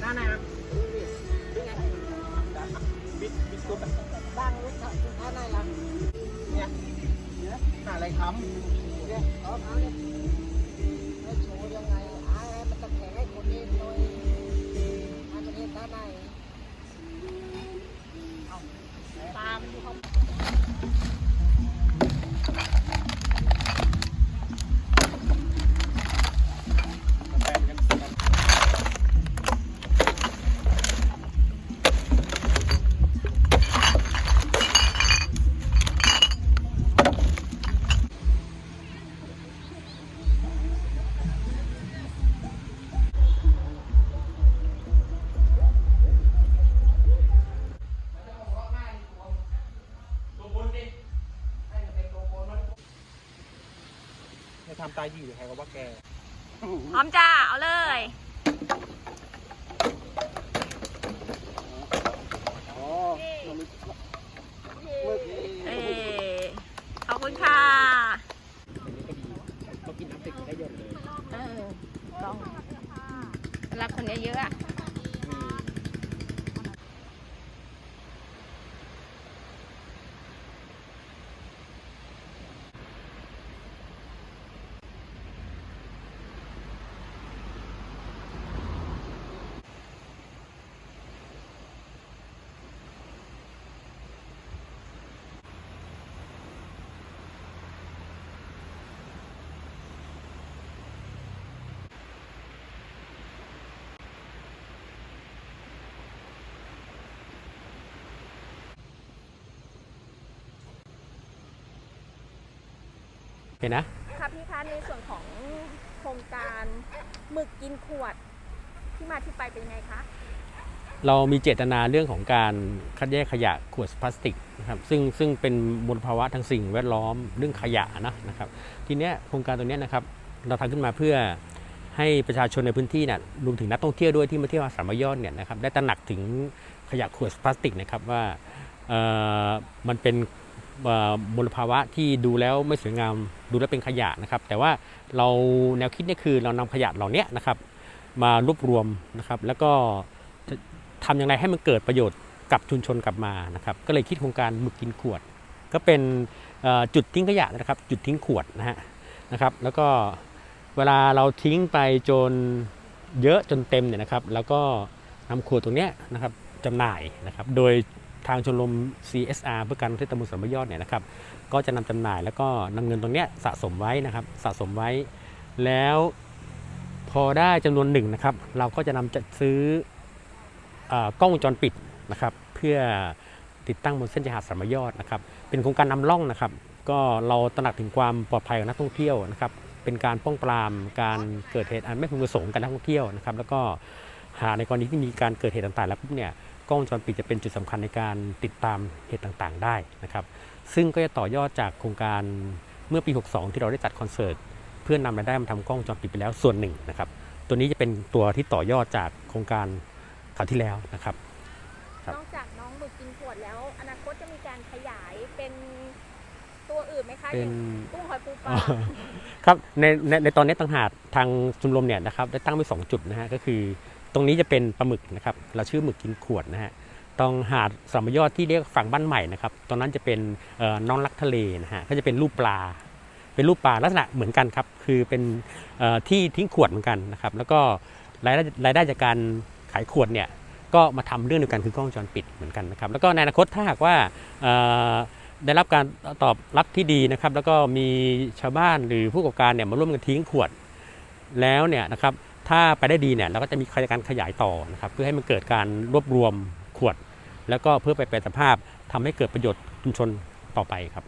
ได้อันนั้นนะบิดบิดตัวบ้างรู้จักท่าไหนล่ะเนี่ยเนี่ยหาอะไรค้ำเนี่ยเอาเอาเนี่ยให้โชว์ยังไงอาให้มันตะแคงให้คนนหน่อยให้มันเห็นท่านใน ให้ทำตายยี่หรือใครก็ว่าแกพร้อมจ้า เอาเลย อ๋อเอขอบคุณค่ะเขากินน้ำติดได้เยอะเลย เออต้องรักคนเยอะๆอะ เห็นนะ ค่ะพี่คะในส่วนของโครงการหมึกกินขวดที่มาที่ไปเป็นยังไงคะ เรามีเจตนาเรื่องของการคัดแยกขยะขวดพลาสติกนะครับซึ่งซึ่งเป็นมลภาวะทางสิ่งแวดล้อมเรื่องขยะนะนะครับ ทีเนี้ยโครงการตัวเนี้ยนะครับเราทำขึ้นมาเพื่อให้ประชาชนในพื้นที่เนี่ยรวมถึงนักท่องเที่ยวด้วยที่มาเที่ยวอาสามยอดเนี่ยนะครับได้ตระหนักถึงขยะขวดพลาสติกนะครับว่าเอ่อมันเป็นเอ่อ มลภาวะที่ดูแล้วไม่สวยงามดูแล้วเป็นขยะนะครับ แต่ว่าเราแนวคิดนี่คือเรานำขยะเหล่านี้นะครับ มารวบรวมนะครับ แล้วก็ทำอย่างไรให้มันเกิดประโยชน์กับชุมชนกลับมานะครับ ก็เลยคิดโครงการหมึกกินขวด ก็เป็นจุดทิ้งขยะนะครับ จุดทิ้งขวดนะฮะนะครับ แล้วก็เวลาเราทิ้งไปจนเยอะจนเต็มเนี่ยนะครับ แล้วก็นำขวดตรงนี้นะครับจำหน่ายนะครับ โดย ทางชมรม CSR เพื่อการท่องเที่ยวตำบลสามยอดเนี่ยนะครับ ก็จะนำจำหน่ายแล้วก็นำเงินตรงเนี้ยสะสมไว้นะครับ สะสมไว้ แล้วพอได้จำนวนหนึ่งนะครับ เราก็จะนำจัดซื้ออกล้องวงจรปิดนะครับ เพื่อติดตั้งบนเส้นชายหาดสามยอดนะครับ เป็นโครงการนำร่องนะครับ ก็เราตระหนักถึงความปลอดภัยของนักท่องเที่ยวนะครับ เป็นการป้องปรามการเกิดเหตุอันไม่พึงประสงค์กับนักท่องเที่ยวนะครับ แล้วก็หาในกรณีที่มีการเกิดเหตุต่างๆแล้วปุ๊บเนี่ย ล้องวงจรปิดจะเป็นจุดสำคัญในการติดตามเหตุต่างๆ ได้นะครับ ซึ่งก็จะต่อยอดจากโครงการเมื่อปี 62 ที่เราได้จัดคอนเสิร์ตเพื่อนำรายได้มาทำกล้องวงจรปิดไปแล้วส่วนหนึ่งนะครับ ตัวนี้จะเป็นตัวที่ต่อยอดจากโครงการคราวที่แล้วนะครับครับนอกจากน้องหมึกกินขวดแล้ว อนาคตจะมีการขยายเป็นตัวอื่นไหมคะเป็นอย่างกุ้งหอยปูปอ๋ลาอครับในในในตอนนี้ต่างหากทางชมรมเนี่ยนะครับได้ตั้งไว้สองจุดนะฮะก็คือ ตรงนี้จะเป็นปลาหมึกนะครับ เราชื่อหมึกกินขวดนะฮะตรงหาดสามยอดที่เรียกฝั่งบ้านใหม่นะครับตรงนั้นจะเป็นน่อน้องรักทะเลนะฮะก็จะเป็นรูปปลา เป็นรูปปลาลักษณะเหมือนกันครับ คือเป็นที่ทิ้งขวดเหมือนกันนะครับ แล้วก็รายได้รายได้จากการขายขวดเนี่ยก็มาทำเรื่องเดียวกันคือกล้องวงจรปิดเหมือนกันนะครับ แล้วก็ในอนาคตถ้าหากว่าได้รับการตอบรับที่ดีนะครับ แล้วก็มีชาวบ้านหรือผู้ประกอบการเนี่ยมาร่วมกันทิ้งขวดแล้วเนี่ยนะครับ ถ้าไปได้ดีเนี่ยเราก็จะมีการขยายต่อนะครับเพื่อให้มันเกิดการรวบรวมขวด แล้วก็เพื่อไปแปลสภาพทำให้เกิดประโยชน์ชุมชนต่อไปครับ